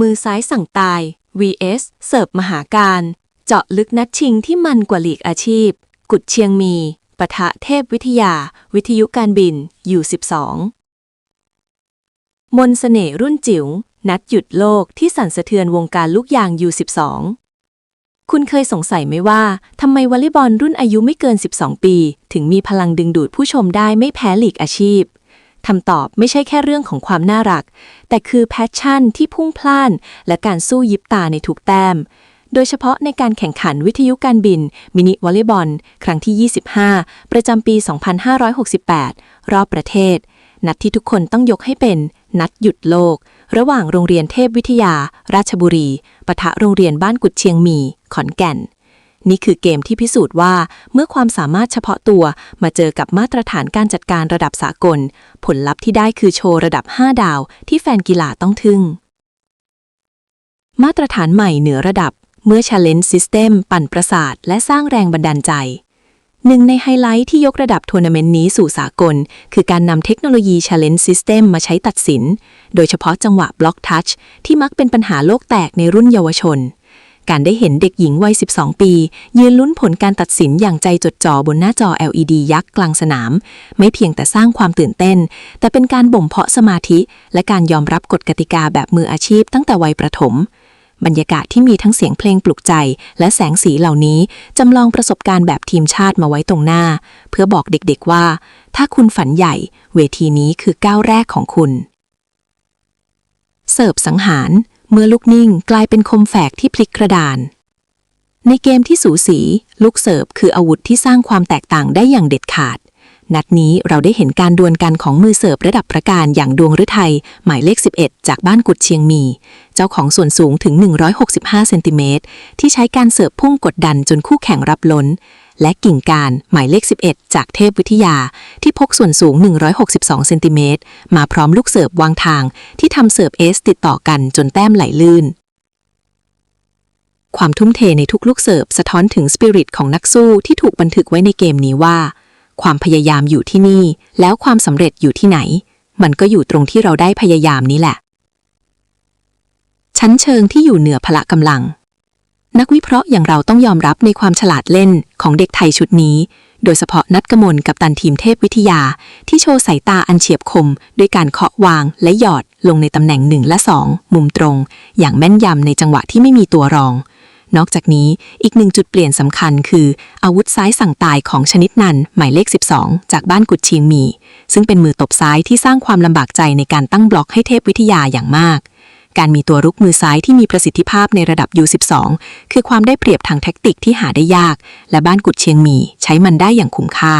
มือซ้ายสั่งตาย vs เสิร์ฟมหาการ เจาะลึกนัดชิงที่มันกว่าลีกอาชีพ กุดเชียงมี ปะทะเทพวิทยา วิทยุการบิน U12 มนสเสน่ห์รุ่นจิ๋วนัดหยุดโลกที่สั่นสะเทือนวงการลูกยาง U12 คุณเคยสงสัยไหมว่าทำไมวอลเลย์บอลรุ่นอายุไม่เกิน 12 ปี ถึงมีพลังดึงดูดผู้ชมได้ไม่แพ้หลีกอาชีพ คำตอบไม่ใช่แค่เรื่องของความน่ารัก แต่คือแพชชั่นที่พุ่งพล่าน และการสู้ยิบตาในทุกแต้ม โดยเฉพาะในการแข่งขันวิทยุการบิน มินิวอลเลย์บอล ครั้งที่ 25 ประจำปี 2568 รอบประเทศ นัดที่ทุกคนต้องยกให้เป็นนัดหยุดโลก ระหว่างโรงเรียนเทพวิทยา ราชบุรี ปะทะโรงเรียนบ้านกุดเชียงมี ขอนแก่น นี่คือเกมที่พิสูจน์ว่า เมื่อความสามารถเฉพาะตัวมาเจอกับมาตรฐานการจัดการระดับสากล ผลลัพธ์ที่ได้คือโชว์ระดับ 5 ดาว ที่แฟนกีฬาต้องทึ่ง มาตรฐานใหม่เหนือระดับ เมื่อ Challenge System ปั่นประสาท และสร้างแรงบันดาลใจหนึ่งในไฮไลท์ที่ยกระดับทัวร์นาเมนต์นี้สู่สากล คือการนำเทคโนโลยี Challenge System มาใช้ตัดสิน โดยเฉพาะจังหวะ Block Touch ที่มักเป็นปัญหาโลกแตกในรุ่นเยาวชน การได้เห็นเด็กหญิงวัย 12 ปี ยืนลุ้นผลการตัดสินอย่างใจจดจ่อบนหน้าจอ LED ยักษ์กลางสนาม ไม่เพียงแต่สร้างความตื่นเต้น แต่เป็นการบ่มเพาะสมาธิ และการยอมรับกฎกติกาแบบมืออาชีพตั้งแต่วัยประถม บรรยากาศที่มีทั้งเสียงเพลงปลุกใจ และแสงสีเหล่านี้จำลองประสบการณ์แบบทีมชาติมาไว้ตรงหน้า เพื่อบอกเด็กๆว่า ถ้าคุณฝันใหญ่ เวทีนี้คือก้าวแรกของคุณ เสิร์ฟสังหาร เมื่อลูกนิ่งกลายเป็นคมแฝกที่พลิกกระดาน ในเกมที่สูสี ลูกเสิร์ฟคืออาวุธที่สร้างความแตกต่างได้อย่างเด็ดขาด นัดนี้เราได้เห็นการดวลกันของมือเสิร์ฟระดับประการอย่างดวงฤทัยหมายเลข 11 จากบ้านกุดเชียงมี เจ้าของส่วนสูงถึง 165 เซนติเมตรที่ใช้การเสิร์ฟพุ่งกดดันจนคู่แข่งรับล้น และกิ่งการหมายเลข 11 จากเทพวิทยา ที่พกส่วนสูง 162 เซนติเมตรมาพร้อมลูกเสิร์ฟวางทาง ที่ทำเสิร์ฟเอสติดต่อกันจนแต้มไหลลื่น ความทุ่มเทในทุกลูกเสิร์ฟสะท้อนถึงสปิริตของนักสู้ที่ถูกบันทึกไว้ในเกมนี้ว่า ความพยายามอยู่ที่นี่ แล้วความสำเร็จอยู่ที่ไหน มันก็อยู่ตรงที่เราได้พยายามนี้แหละ ชั้นเชิงที่อยู่เหนือพละกำลัง นักวิเคราะห์อย่างเราต้องยอมรับในความฉลาดเล่นของเด็กไทยชุดนี้ โดยเฉพาะนัดกมลกับตันทีมเทพวิทยา ที่โชว์สายตาอันเฉียบคม ด้วยการเคาะวางและหยอดลงในตำแหน่ง1และ2มุมตรง อย่างแม่นยำในจังหวะที่ไม่มีตัวรอง นอกจากนี้อีกหนึ่งจุดเปลี่ยนสำคัญคือ อาวุธซ้ายสั่งตายของชนิดนันหมายเลข 12 จากบ้านกุดเชียงมี ซึ่งเป็นมือตบซ้ายที่สร้างความลำบากใจในการตั้งบล็อกให้เทพวิทยาอย่างมาก การมีตัวรุกมือซ้ายที่มีประสิทธิภาพในระดับ U12 คือความได้เปรียบทางแท็กติกที่หาได้ยาก และบ้านกุดเชียงมีใช้มันได้อย่างคุ้มค่า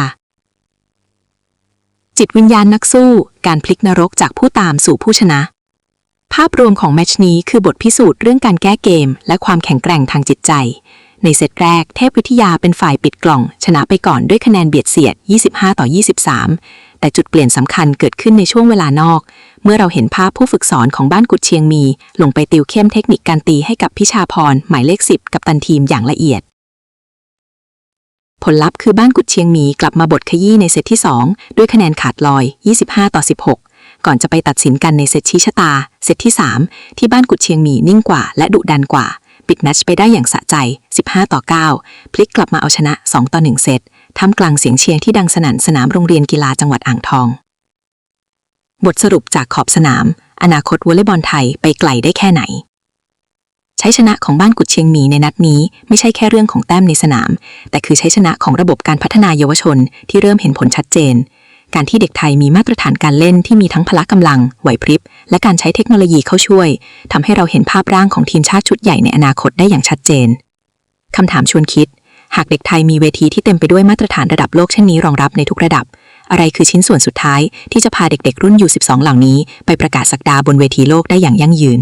จิตวิญญาณนักสู้ การพลิกนรกจากผู้ตามสู่ผู้ชนะ ภาพรวมของแมชนี้คือบทพิสูจน์เรื่องการแก้เกม และความแข็งแกร่งทางจิตใจ ในเซตแรกเทพวิทยาเป็นฝ่ายปิดกล่อง ชนะไปก่อนด้วยคะแนนเบียดเสียด 25 ต่อ 23 แต่จุดเปลี่ยนสำคัญเกิดขึ้นในช่วงเวลานอก เมื่อเราเห็นภาพผู้ฝึกสอนของบ้านกุดเชียงมี ลงไปติวเข้มเทคนิคการตีให้กับพิชาพร หมายเลข 10 กับตันทีมอย่างละเอียด ผลลัพธ์คือบ้านกุดเชียงมีกลับมาบทขยี้ในเซตที่ 2 ด้วยคะแนนขาดลอย 25 ต่อ 16ก่อนจะไปตัดสินกันในเซตชี้ชะตา เซตที่ 3 ที่บ้านกุดเชียงมีนิ่งกว่าและดุดันกว่า ปิดนัดไปได้อย่างสะใจ 15 ต่อ 9 พลิกกลับมาเอาชนะ 2 ต่อ 1 เซตท่ามกลางเสียงเชียร์ที่ดังสนั่นสนามโรงเรียนกีฬาจังหวัดอ่างทอง บทสรุปจากขอบสนาม อนาคตวอลเลย์บอลไทยไปไกลได้แค่ไหน ใช้ชนะของบ้านกุดเชียงมีในนัดนี้ไม่ใช่แค่เรื่องของแต้มในสนาม แต่คือใช้ชนะของระบบการพัฒนาเยาวชนที่เริ่มเห็นผลชัดเจน การที่เด็กไทยมีมาตรฐานการเล่นที่มีทั้งพละกำลัง ไหวพริบ และการใช้เทคโนโลยีเข้าช่วยทำให้เราเห็นภาพร่างของทีมชาติชุดใหญ่ในอนาคตได้อย่างชัดเจนคำถามชวนคิด หากเด็กไทยมีเวทีที่เต็มไปด้วยมาตรฐานระดับโลกเช่นนี้รองรับในทุกระดับ อะไรคือชิ้นส่วนสุดท้ายที่จะพาเด็กๆ รุ่น U12 เหล่านี้ ไปประกาศสักดาบนเวทีโลกได้อย่างยั่งยืน